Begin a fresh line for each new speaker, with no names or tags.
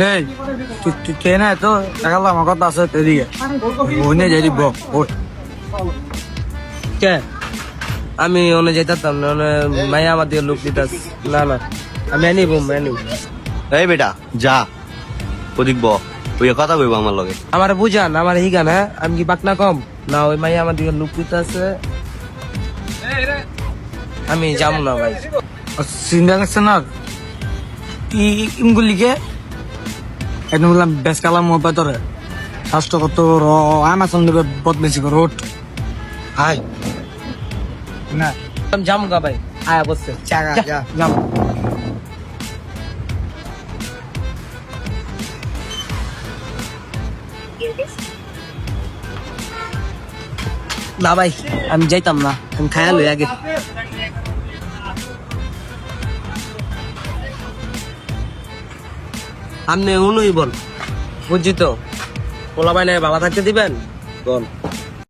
রে তুই কে না তো দেখালাম আমার কথা আছে এদিকে। ওই নিয়ে যাই দিব ওই।
কে? আমি ওনে যেতাম না ওনে মাইয়া আমার দিকে লোক দিতাস। না না আমি আনিব আনিব।
এই বেটা যা। ওদিক ব ওই কথা কইব আমার লগে।
আমার বুঝান আমার হিগান হ্যাঁ? আমি কি বাকনা কম? না ওই মাইয়া আমার দিকে লোক দিতাছে। আমি যাম না ভাই।
চিন্তা করছে না? ইমগুলিকে একদম বললাম বেশ কালাম তোরে। স্বাস্থ্য কত র আমার সঙ্গে বদমেশি করো ওঠ
হাই
না।
যাম গা ভাই। আয়া বসছে।
যাম।
না ভাই আমি যাইতাম না। আমি খায়া লই আগে। আপনি উনুই বল। বুঝছি তো? পোলা বাইনে বাবা থাকতে দিবেন? বল।